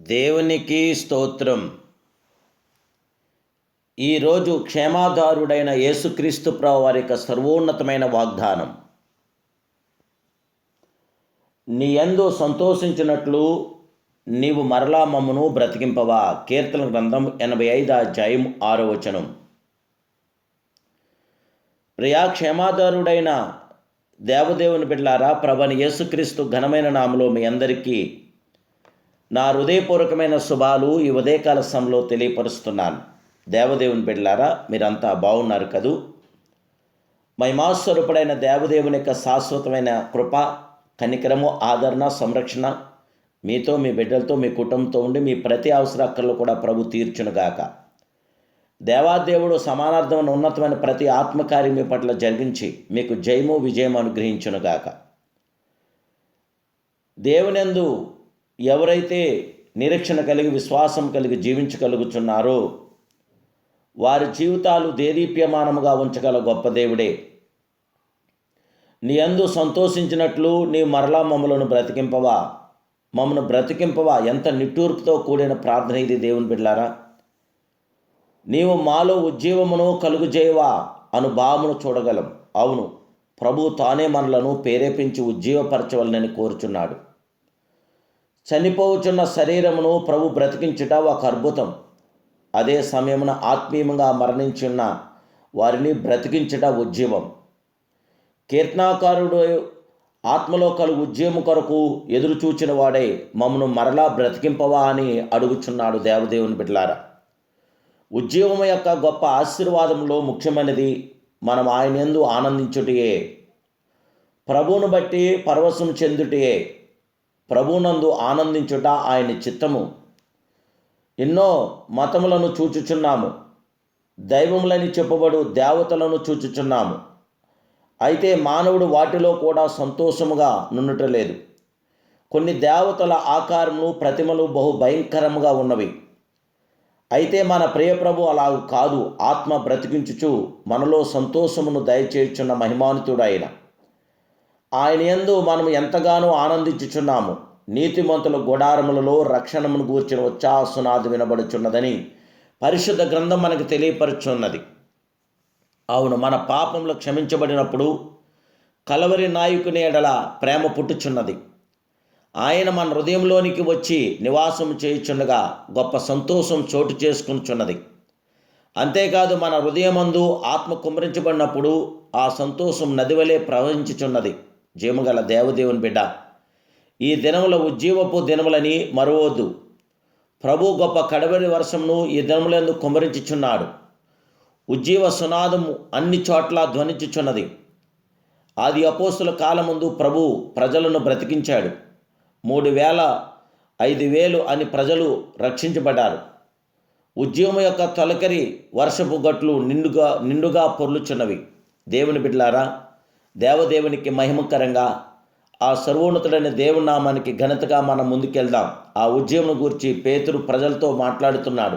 దేవునికి స్తోత్రం. ఈరోజు క్షేమాధారుడైన యేసుక్రీస్తు ప్రభు వారి యొక్క సర్వోన్నతమైన వాగ్దానం. నీ ఎందో సంతోషించినట్లు నీవు మరలా మమ్మను బ్రతికింపవా? కీర్తన గ్రంథం ఎనభై ఐదు అధ్యాయం ఆరో వచనం. ప్రియా క్షేమాధారుడైన దేవదేవుని బిడ్లారా ప్రభని యేసుక్రీస్తు ఘనమైన నామలో మీ అందరికీ నా హృదయపూర్వకమైన శుభాలు ఈ ఉదయకాల సమయంలో తెలియపరుస్తున్నాను. దేవదేవుని బిడ్డలారా మీరంతా బాగున్నారు కదూ? మహిమాస్వరూపుడైన దేవదేవుని యొక్క శాశ్వతమైన కృప కనికరము ఆదరణ సంరక్షణ మీతో మీ బిడ్డలతో మీ కుటుంబంతో ఉండి మీ ప్రతి అవసర కూడా ప్రభు తీర్చునుగాక. దేవాదేవుడు సమానార్థమైన ఉన్నతమైన ప్రతి ఆత్మకార్యం మీ పట్ల జరిగించి మీకు జయము విజయం అనుగ్రహించునుగాక. దేవునందు ఎవరైతే నిరీక్షణ కలిగి విశ్వాసం కలిగి జీవించగలుగుతున్నారో వారి జీవితాలు దేదీప్యమానముగా ఉంచగల గొప్ప దేవుడే. నీ అందు సంతోషించినట్లు నీ మరలా మమ్మలను బ్రతికింపవా? మమ్మను బ్రతికింపవా? ఎంత నిట్టూర్పుతో కూడిన ప్రార్థన ఇది దేవుని బిడ్లారా నీవు మాలో ఉజ్జీవమును కలుగుజేయవా అను భావమును చూడగలం. అవును ప్రభు తానే మనలను ప్రేరేపించి ఉజ్జీవపరచవలనని కోరుచున్నాడు. చనిపోవచున్న శరీరమును ప్రభు బ్రతికించుట ఒక అద్భుతం. అదే సమయమున ఆత్మీయంగా మరణించున్న వారిని బ్రతికించుట ఉద్యమం కీర్తనాకారుడు ఆత్మలో కలుగు ఉద్యమం కొరకు ఎదురుచూచిన వాడే మమ్మను మరలా బ్రతికింపవా అని అడుగుచున్నాడు దేవదేవుని బిడ్డలారా. ఉద్యమం యొక్క గొప్ప ఆశీర్వాదంలో ముఖ్యమైనది మనం ఆయన ఎందు ఆనందించుటయే. ప్రభువును బట్టి పరవశం చెందుటయే. ప్రభునందు ఆనందించుట ఆయన చిత్తము. ఎన్నో మతములను చూచుచున్నాము. దైవములని చెప్పబడు దేవతలను చూచుచున్నాము. అయితే మానవుడు వాటిలో కూడా సంతోషముగా నుండటలేదు. కొన్ని దేవతల ఆకారములు ప్రతిమలు బహు భయంకరముగా ఉన్నవి. అయితే మన ప్రియప్రభు అలా కాదు. ఆత్మ బ్రతికించుచు మనలో సంతోషమును దయచేయుచున్న మహిమానితుడు ఆయన ఎందు యందు మనం ఎంతగానో ఆనందించుచున్నాము. నీతిమంతుల గుడారములలో రక్షణమును గూర్చిన ఉచ్చాసునాది వినబడుచున్నదని పరిశుద్ధ గ్రంథం మనకు తెలియపరుచున్నది. అవును మన పాపములు క్షమించబడినప్పుడు కలవరి నాయకుని ఎడల ప్రేమ పుట్టుచున్నది. ఆయన మన హృదయంలోనికి వచ్చి నివాసం చేయుచుండగా గొప్ప సంతోషం చోటు చేసుకునిచున్నది. అంతేకాదు మన హృదయమందు ఆత్మ కుమ్మరించబడినప్పుడు ఆ సంతోషం నదివలే ప్రవహించుచున్నది. జీమగల దేవదేవుని బిడ్డ. ఈ దినముల ఉజ్జీవపు దినములని మరవద్దు. ప్రభు గొప్ప కడవరి వర్షంను ఈ దినములందు కుమరించుచున్నాడు. ఉజ్జీవ సునాదము అన్ని చోట్ల ధ్వనించుచున్నది. ఆది అపోస్తుల కాలముందు ప్రభు ప్రజలను బ్రతికించాడు. మూడు వేల ఐదు వేలు అని ప్రజలు రక్షించబడ్డారు. ఉద్యమం యొక్క తొలకరి వర్షపు గట్లు నిండుగా నిండుగా పొర్లుచున్నవి. దేవుని బిడ్లారా దేవదేవునికి మహిమకరంగా ఆ సర్వోన్నతుడైన దేవునామానికి ఘనతగా మనం ముందుకెళ్దాం. ఆ ఉద్యమం గురించి పేతురు ప్రజలతో మాట్లాడుతున్నాడు.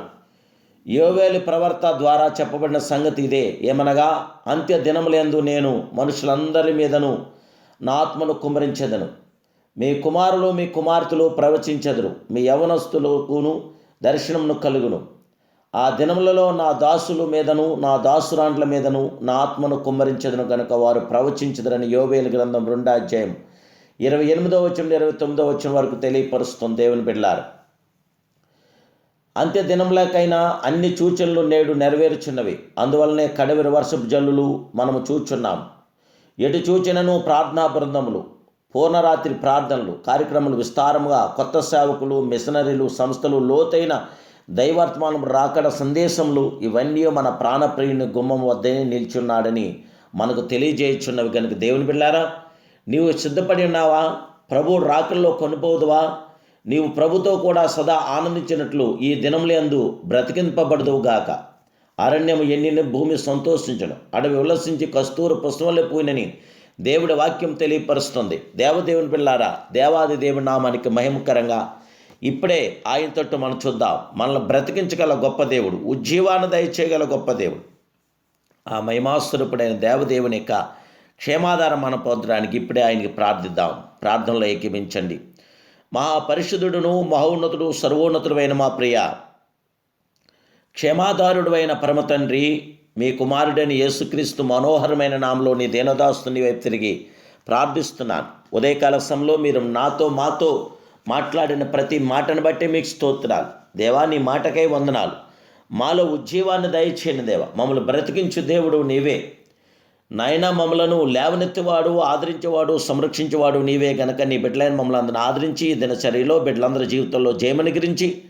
యోవేలి ప్రవర్త ద్వారా చెప్పబడిన సంగతి ఇదే. ఏమనగా అంత్య దినములందు నేను మనుషులందరి మీదను నా ఆత్మను కుమరించెదను మీ కుమారులు మీ కుమార్తెలు ప్రవచించెదరు. మీ యవనస్తులకును దర్శనమును కలుగును. ఆ దినములలో నా దాసుల మీదను నా దాసురాండ్ల మీదను నా ఆత్మను కుమ్మరించదును గనుక వారు ప్రవచించదురని యోవేలు గ్రంథం రెండో అధ్యాయం ఇరవై ఎనిమిదో వచ్చిన ఇరవై తొమ్మిదో వచ్చిన వరకు తెలియపరుస్తుంది దేవుని బిడ్లారు అంత్య దినములకైనా అన్ని సూచనలు నేడు నెరవేరుచున్నవి. అందువలనే కడవిరి వర్షపు జల్లులు మనము చూచున్నాం. ఎటు చూచినను ప్రార్థనా బృందములు పూర్ణరాత్రి ప్రార్థనలు కార్యక్రమాలు విస్తారముగా కొత్త సేవకులు మిషనరీలు సంస్థలు లోతైన దైవాత్మానం రాకడ సందేశంలో ఇవన్నీ మన ప్రాణప్రియుని గుమ్మం వద్దనే నిల్చున్నాడని మనకు తెలియజేయుచున్నవి కనుక దేవుని బిళ్ళారా? నీవు సిద్ధపడి ఉన్నావా? ప్రభు రాకల్లో కొనిపోదువా? నీవు ప్రభుతో కూడా సదా ఆనందించినట్లు ఈ దినములందు బ్రతికింపబడదువుగాక అరణ్యం ఎన్నిన భూమి సంతోషించడం అడవి ఉల్లసించి కస్తూరు పుష్పములే పోయినని దేవుడి వాక్యం తెలియపరుస్తుంది. దేవదేవుని పిల్లారా దేవాది దేవుని నామానికి మహిమకరంగా ఇప్పుడే ఆయన తట్టు మనం చూద్దాం. మనల్ని బ్రతికించగల గొప్ప దేవుడు ఉజ్జీవాన్ని దయచేయగల గొప్ప దేవుడు. ఆ మహిమాస్వరూపుడైన దేవదేవుని యొక్క క్షేమాధారం మనం పొందడానికి ఇప్పుడే ఆయనకి ప్రార్థిద్దాం. ప్రార్థనలో ఏకీమించండి మహాపరిశుద్ధుడును మహోన్నతుడు సర్వోన్నతుడైన మా ప్రియ క్షేమాధారుడు అయిన పరమతండ్రి మీ కుమారుడైన యేసుక్రీస్తు మనోహరమైన నామలో నీ దీనదాస్తుని వైపు తిరిగి ప్రార్థిస్తున్నాను. ఉదయకాల సమయంలో మీరు నాతో మాతో మాట్లాడిన ప్రతి మాటను బట్టి మీకు స్తోత్రాలు. దేవా నీ మాటకై వందనాలు. మాలో ఉజ్జీవాన్ని దయచేయని దేవ మమ్మల్ని బ్రతికించు దేవుడు నీవే. నాయన మమ్మలను లేవనెత్తివాడు ఆదరించేవాడు సంరక్షించేవాడు నీవే గనక నీ బిడ్డలైన మమ్మల్ని అందరిని ఆదరించి దినచర్యలో బిడ్డలందరి జీవితంలో జయమని గురించి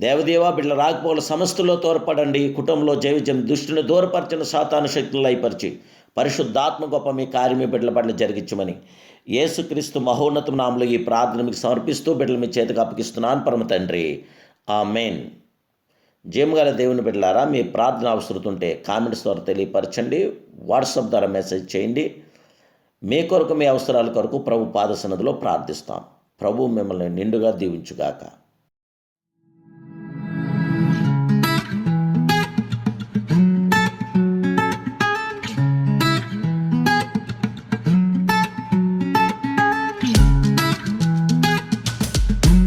దేవదేవ బిడ్డల రాకపోకల సమస్తలో తోడ్పడండి. కుటుంబంలో జైవిజం దృష్టిని దూరపరచిన సాతాను శక్తులు అయిపరిచి పరిశుద్ధాత్మ గొప్ప మీ కార్యమే బిడ్డల పట్ల జరిగించమని యేసుక్రీస్తు మహోన్నత నామలు ఈ ప్రార్థన మీకు సమర్పిస్తూ బిడ్డలు మీ చేతికి అప్పగిస్తున్నాను. పరమ తండ్రి. ఆ మెయిన్ జీమగల దేవుని బిడ్డలారా మీ ప్రార్థన అవసరతుంటే కామెంట్స్ ద్వారా తెలియపరచండి. వాట్సాప్ ద్వారా మెసేజ్ చేయండి. మీ కొరకు మీ అవసరాల కొరకు ప్రభు పాదసన్నదిలో ప్రార్థిస్తాం. ప్రభు మిమ్మల్ని నిండుగా దీవించుగాక.